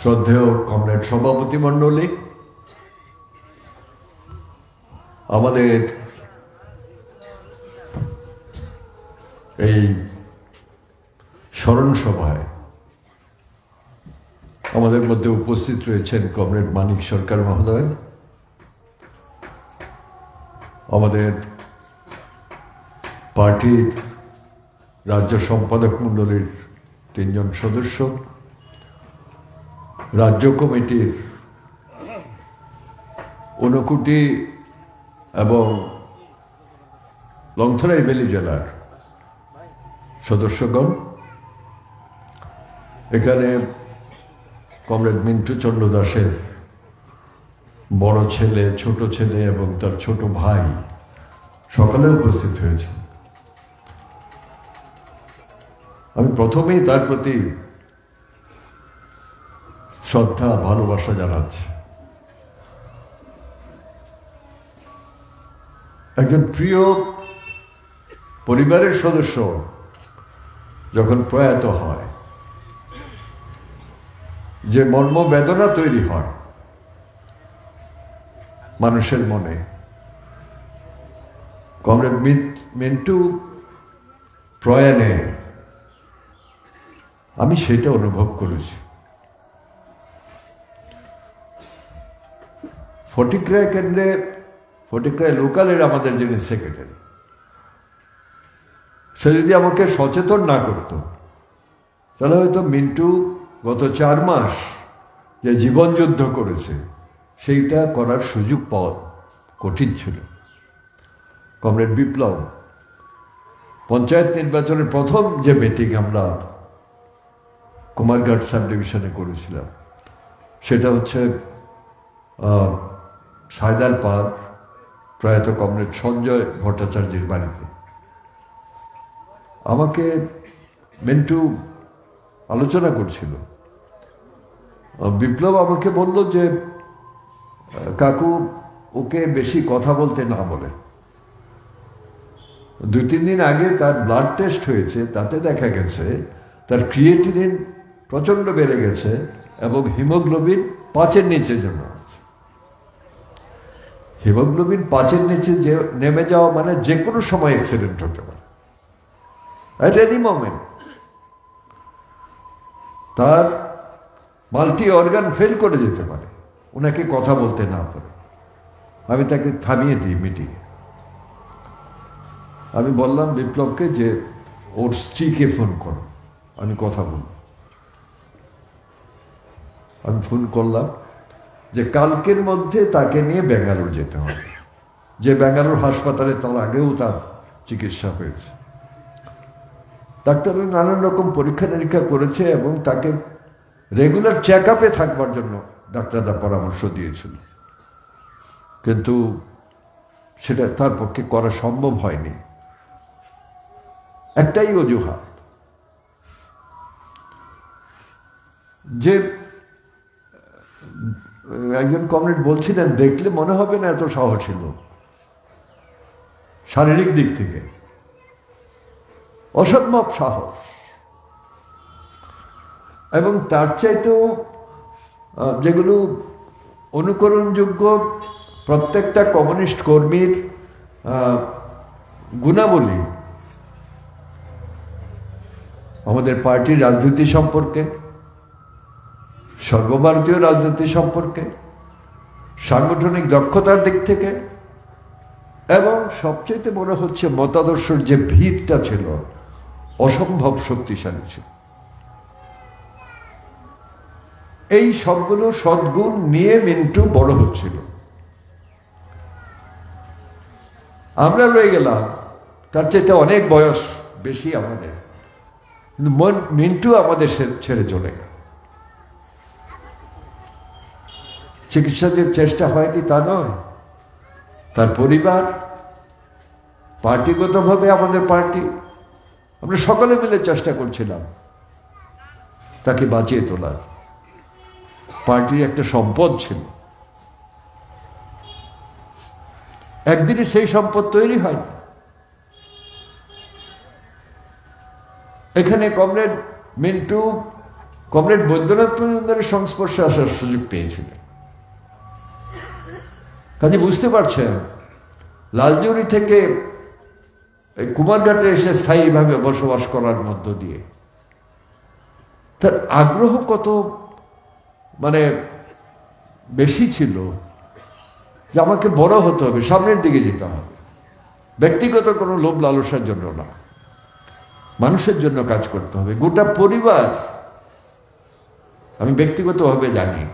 শ্রদ্ধেয় কমরেড সভাপতি মণ্ডলী, আমাদের এই স্মরণ সভায় আমাদের মধ্যে উপস্থিত রয়েছেন কমরেড মানিক সরকার মহোদয়, আমাদের পার্টির রাজ্য সম্পাদক মণ্ডলীর তিনজন সদস্য রাজ্য কমিটির ঊনকুটি এবং লংথরাই বেলি জেলার সদস্যগণ, এখানে কমরেড মিন্টু চন্দ্র দাসের বড় ছেলে, ছোট ছেলে এবং তার ছোট ভাই সকলে উপস্থিত হয়েছে আমি প্রথমেই তার প্রতি শ্রদ্ধা, ভালোবাসা জানাচ্ছি। একজন প্রিয় পরিবারের সদস্য যখন প্রয়াত হয়, যে মর্ম বেদনা তৈরি হয় মানুষের মনে, কমরেড মিন্টু প্রয়াণে আমি সেটা অনুভব করেছি। ফটিক্রায় কেন্দ্রে, ফটিক্রায় লোকালের আমাদের যিনি সেক্রেটারি, সে যদি আমাকে সচেতন না করত, তাহলে হয়তো মিন্টু গত চার মাস যে জীবনযুদ্ধ করেছে, সেইটা করার সুযোগ পাওয়া কঠিন ছিল। কমরেড বিপ্লব, পঞ্চায়েত নির্বাচনের প্রথম যে মিটিং আমরা কুমারঘাট সাব ডিভিশনে করেছিলাম, সেটা হচ্ছে সায়দার পার প্রয়াত কমরেড সঞ্জয় ভট্টাচার্যের বাড়িতে। আমাকে মেন্টু আলোচনা করছিল। বিপ্লব আমাকে বলল যে, কাকু, ওকে বেশি কথা বলতে না বলে। দুই তিন দিন আগে তার ব্লাড টেস্ট হয়েছে, তাতে দেখা গেছে তার ক্রিয়েটিনিন প্রচণ্ড বেড়ে গেছে এবং হিমোগ্লোবিন পাঁচের নিচে জন্য হিমোগ্লোবিন পাঁচের নিচে যে নেমে যাওয়া মানে যে কোনো সময় অ্যাক্সিডেন্ট হতে পারে। অ্যাট এনি মোমেন্ট তার মাল্টি অর্গান ফেল করে যেতে পারে। ওনাকে কথা বলতে না পারে। আমি তাকে থামিয়ে দিই মিটিংয়ে আমি বললাম, বিপ্লবকে যে ওর স্ত্রীকে ফোন করো। আমি কথা বলব আমি ফোন করলাম। যে কালকের মধ্যে তাকে নিয়ে ব্যাঙ্গালোর যেতে হবে। যে ব্যাঙ্গালোর হাসপাতালে তার আগেও তার চিকিৎসা হয়েছে। ডাক্তাররা নানান রকম পরীক্ষা নিরীক্ষা করেছে এবং তাকে রেগুলার চেক আপে থাকবার জন্য ডাক্তাররা পরামর্শ দিয়েছিল। কিন্তু সেটা তার পক্ষে করা সম্ভব হয়নি। একটাই অজুহাত। যে একজন কমরেড বলছিলেন, দেখলে মনে হবে না এত সাহস ছিল। শারীরিক দিক থেকে। অসম্ভব সাহস এবং তার চাইতেও যেগুলো অনুকরণযোগ্য প্রত্যেকটা কমিউনিস্ট কর্মীর গুণাবলী। আমাদের পার্টির রাজনীতি সম্পর্কে, সর্বভারতীয় রাজনীতি সম্পর্কে। সাংগঠনিক দক্ষতার দিক থেকে, এবং সবচেয়ে মনে হচ্ছে মতাদর্শের যে ভিতটা ছিল, অসম্ভব শক্তিশালী ছিল। এই সবগুলো সদ্গুণ নিয়ে মিন্টু বড় হচ্ছিল। আমরা রয়ে গেলাম, তার চাইতে অনেক বয়স বেশি আমাদের। কিন্তু মন মিন্টু আমাদের ছেড়ে চলে গেল। চিকিৎসাদের চেষ্টা হয়নি তা নয়। তার পরিবার পার্টিগতভাবে আমাদের পার্টি, আমরা সকলে মিলে চেষ্টা করছিলাম তাকে বাঁচিয়ে তোলার। পার্টির একটা সম্পদ ছিল। একদিনে সেই সম্পদ তৈরি হয় এখানে কমরেড মিন্টু, কমরেড বৈদ্যনাথ মজুমদারের সংস্পর্শে আসার সুযোগ পেয়েছিলেন। কাজে বুঝতে পারছেন? লালজুড়ি থেকে কুমারঘাটে এসে স্থায়ীভাবে বসবাস করার মধ্য দিয়ে। তার আগ্রহ কত মানে বেশি ছিল? যে আমাকে বড় হতে হবে, সামনের দিকে যেতে হবে। ব্যক্তিগত কোনো লোভ লালসার জন্য না। মানুষের জন্য কাজ করতে হবে। গোটা পরিবার আমি ব্যক্তিগতভাবে জানি।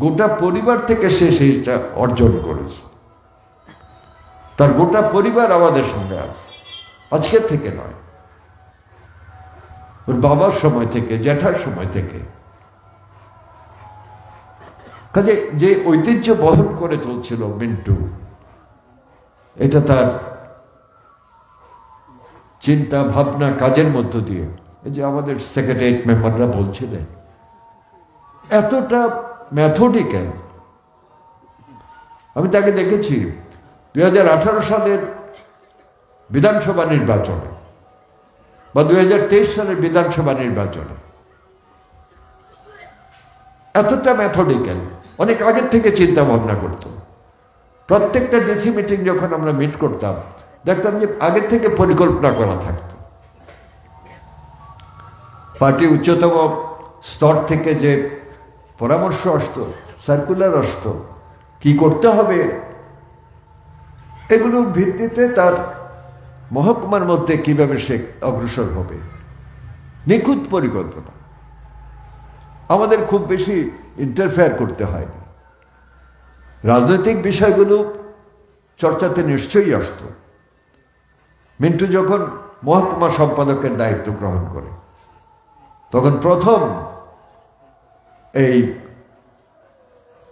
গোটা পরিবার থেকে সে সেইটা অর্জন করেছে। তার গোটা পরিবার আমাদের সঙ্গে আছে। আজকের থেকে নয়। ওর বাবার সময় থেকে, জ্যাঠার সময় থেকে। কাজে যে ঐতিহ্য বহন করে চলছিল মিন্টু, এটা তার চিন্তা, ভাবনা, কাজের মধ্য দিয়ে। এই যে আমাদের সেক্রেটারিয়েট মেম্বাররা বলছিলেন, এতটা ম্যাথোডিক্যাল আমি তাকে দেখেছি দু হাজার আঠারো সালের বিধানসভা নির্বাচনে বা দুই সালের বিধানসভা নির্বাচনে। এতটা ম্যাথোডিক্যাল অনেক আগের থেকে চিন্তা ভাবনা করতো। প্রত্যেকটা ডিসি মিটিং যখন আমরা মিট করতাম, দেখতাম যে আগের থেকে পরিকল্পনা করা থাকতো। পার্টি উচ্চতম স্তর থেকে যে পরামর্শ আসতো সার্কুলার আসতো। কি করতে হবে? এগুলো ভিত্তিতে তার মহকুমার মধ্যে কীভাবে সে অগ্রসর হবে? নিখুঁত পরিকল্পনা। আমাদের খুব বেশি ইন্টারফেয়ার করতে হয়নি। রাজনৈতিক বিষয়গুলো চর্চাতে নিশ্চয়ই আসত। মিন্টু যখন মহকুমা সম্পাদকের দায়িত্ব গ্রহণ করে, তখন প্রথম এই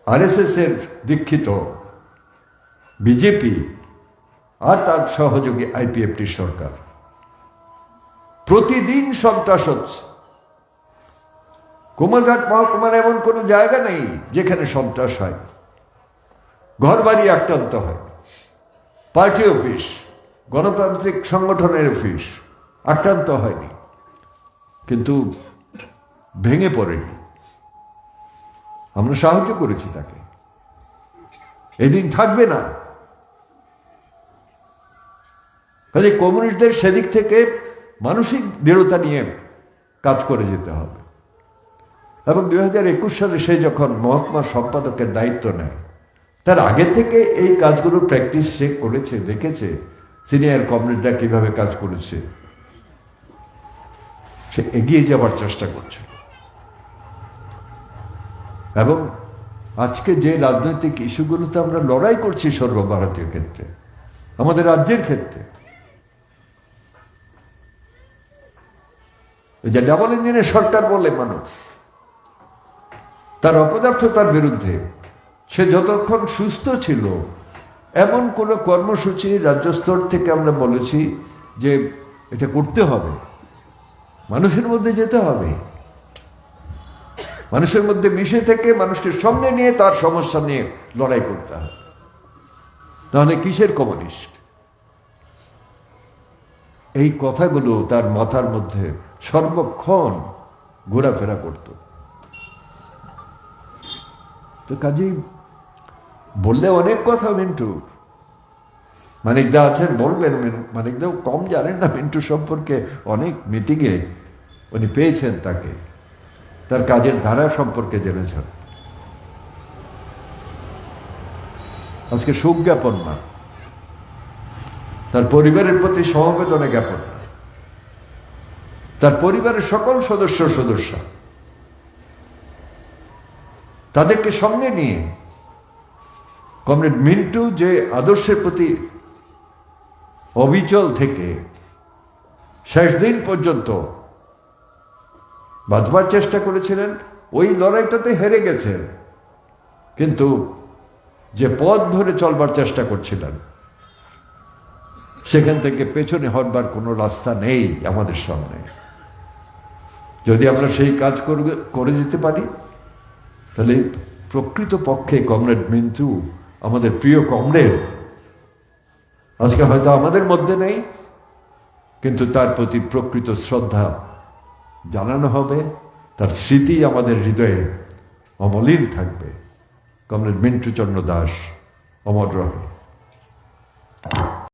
আরএসএস এর দীক্ষিত বিজেপি আর তার সহযোগী আইপিএফটি সরকার। প্রতিদিন সন্ত্রাস হচ্ছে। কুমারঘাট মহকুমার এমন কোনো জায়গা নেই যেখানে সন্ত্রাস হয়। ঘর বাড়ি আক্রান্ত হয়। পার্টি অফিস, গণতান্ত্রিক সংগঠনের অফিস আক্রান্ত হয়নি। কিন্তু ভেঙে পড়েনি। আমরা সাহায্য করেছি তাকে। এদিন থাকবে না। কাজে কমিউনিস্টদের সেদিক থেকে মানসিক দৃঢ়তা নিয়ে কাজ করে যেতে হবে। এবং দুই হাজার একুশ সালে সে যখন মহকুমা সম্পাদকের দায়িত্ব নেয়, তার আগে থেকে এই কাজগুলো প্র্যাকটিস সে করেছে, দেখেছে, সিনিয়র কমিউনিটিরা কীভাবে কাজ করেছে। সে এগিয়ে যাবার চেষ্টা করছে। এবং আজকে যে রাজনৈতিক ইস্যুগুলোতে আমরা লড়াই করছি সর্বভারতীয় ক্ষেত্রে, আমাদের রাজ্যের ক্ষেত্রে যে ডাবল ইঞ্জিনের সরকার বলে মানুষ, তার অপদার্থতার বিরুদ্ধে সে যতক্ষণ সুস্থ ছিল, এমন কোনো কর্মসূচি রাজ্য স্তর থেকে আমরা বলেছি যে এটা করতে হবে, মানুষের মধ্যে যেতে হবে। মানুষের মধ্যে মিশে থেকে মানুষকে সঙ্গে নিয়ে তার সমস্যা নিয়ে লড়াই করতে হবে তাহলে কিসের কমিউনিস্ট? এই কথাগুলো তার মাথার মধ্যে সর্বক্ষণ ঘোরাফেরা করত। তো কাজেই বললে অনেক কথা মিন্টু। মানিকদা আছেন, বলবেন মানিকদাও কম জানেন না মিন্টু সম্পর্কে। অনেক মিটিংয়ে উনি পেয়েছেন তাকে। তার কাজের ধারা সম্পর্কে জেনেছেন। আজকে সুখ জ্ঞাপন না। তার পরিবারের প্রতি সমবেদনা জ্ঞাপন তার পরিবারের সকল সদস্য সদস্য। তাদেরকে সঙ্গে নিয়ে কমরেড মিন্টু যে আদর্শের প্রতি অবিচল থেকে শেষ দিন পর্যন্ত বাঁচবার চেষ্টা করেছিলেন, ওই লড়াইটাতে হেরে গেছেন। কিন্তু যে পথ ধরে চলবার চেষ্টা করছিলেন, সেখান থেকে পেছনে হটবার কোনো রাস্তা নেই আমাদের সামনে। যদি আমরা সেই কাজ করে যেতে পারি, তাহলে প্রকৃত পক্ষে কমরেড মিন্টু, আমাদের প্রিয় কমরেড, আজকে হয়তো আমাদের মধ্যে নেই, কিন্তু তার প্রতি প্রকৃত শ্রদ্ধা জানানো হবে। তার স্মৃতি আমাদের হৃদয়ে অমলিন থাকবে। কমরেড মিন্টুচন্দ্র দাস অমর রহে।